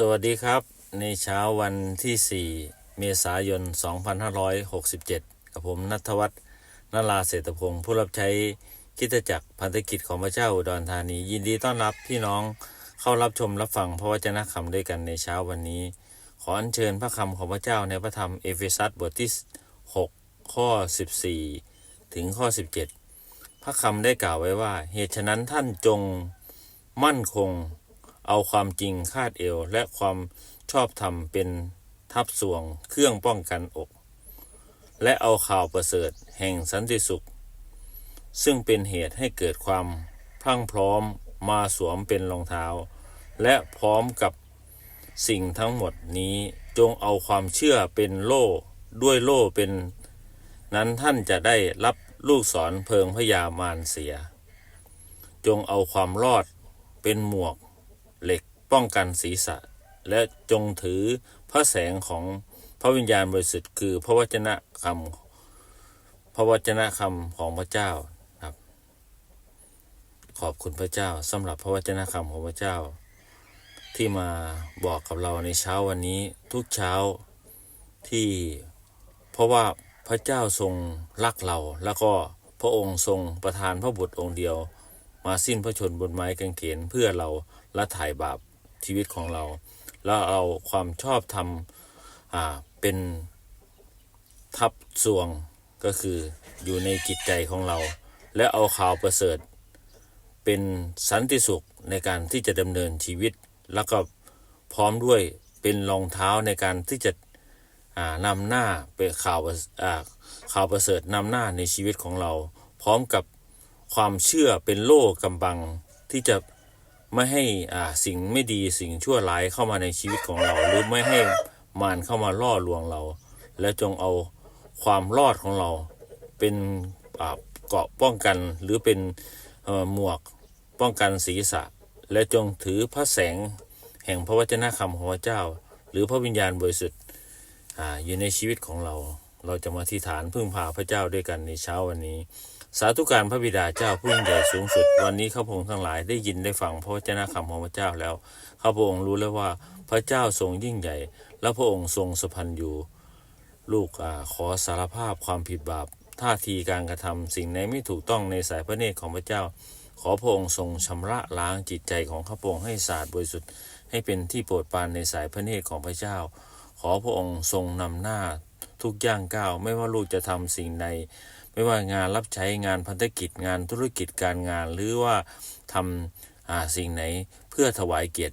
สวัสดีครับ ในเช้าวันที่ 4 เมษายน 2567 กับผมนัทวัฒน์นราเศรษฐพงศ์ผู้รับใช้กิจจักรพันธกิจของพระเจ้าอุดรธานี ยินดีต้อนรับพี่น้องเข้ารับชมรับฟังพระวจนะคำด้วยกันในเช้าวันนี้ ขออัญเชิญพระคำของพระเจ้าในพระธรรมเอเฟซัสบทที่ 6 ข้อ 14 ถึงข้อ 17 พระคำได้กล่าวไว้ว่า เหตุฉะนั้นท่านจงมั่นคง เอาความจริงคาดเอว และความชอบธรรมเป็นทับสวงเครื่องป้องกันอก และเอาข่าวประเสริฐแห่งสันติสุข ซึ่งเป็นเหตุให้เกิดความพรั่งพร้อมมาสวมเป็นรองเท้า และพร้อมกับสิ่งทั้งหมดนี้จงเอาความเชื่อเป็นโล่ด้วยโล่เป็น นั้นท่านจะได้รับลูกศรเพิงพยามารเสีย จงเอาความรอดเป็นหมวก เหล็กป้องกันศีรษะ และจงถือพระแสงของพระวิญญาณบริสุทธิ์คือพระวจนะคำพระวจนะคำของพระเจ้าครับ ขอบคุณพระเจ้าสำหรับพระวจนะคำของพระเจ้า ที่มาบอกกับเราในเช้าวันนี้ทุกเช้าที่เพราะว่าพระเจ้าทรงรักเรา แล้วก็พระองค์ทรงประทานพระบุตรองค์เดียว มาสิ้นพระชนบนไม้กางเขนเพื่อเราละถ่ายบาปชีวิตของเรา แล้วเอาความชอบธรรมอ่าเป็นทับสวงก็คืออยู่ในจิตใจของเรา และเอาข่าวประเสริฐ เป็นสันติสุขในการที่จะดำเนินชีวิต แล้วก็พร้อมด้วยเป็นรองเท้าในการที่จะอ่านำหน้าเป็นข่าวข่าวประเสริฐนำหน้าในชีวิตของเรา พร้อมกับ ความเชื่อเป็นโล่กำบังที่จะไม่ให้อ่าสิ่งไม่ดีสิ่งชั่วร้ายเข้ามาในชีวิตของเรา หรือไม่ให้มารเข้ามาล่อลวงเรา และจงเอาความรอดของเราเป็นอ่าเกาะป้องกันหรือเป็นหมวกป้องกันศีรษะ และจงถือพระแสงแห่งพระวจนะคำของพระเจ้า หรือพระวิญญาณบริสุทธิ์อ่าอยู่ในชีวิตของเรา เราจะมาที่ฐานพึ่งพาพระเจ้าด้วยกันในเช้าวันนี้ สาธุการพระบิดาเจ้าผู้ยิ่งใหญ่สูงสุด วันนี้ข้าพงทั้งหลายได้ยินได้ฟังพระวจนะคำของพระเจ้าแล้วข้าพงรู้แล้วว่าพระเจ้าทรงยิ่งใหญ่ และพระองค์ทรงสุพันอยู่ ลูกอาขอสารภาพความผิดบาปท่าทีการกระทำสิ่งไหนไม่ถูกต้องในสายพระเนตรของพระเจ้า ขอพระองค์ทรงชำระล้างจิตใจของข้าพงให้สะอาดบริสุทธิ์ให้เป็นที่โปรดปรานในสายพระเนตรของพระเจ้า ขอพระองค์ทรงนำหน้า ทุกย่างก้าวไม่ว่าลูกจะทำสิ่งใดไม่ว่างานรับใช้งานพันธกิจงานธุรกิจการงานหรือว่าทำอ่าสิ่งไหนเพื่อถวายเกียรติ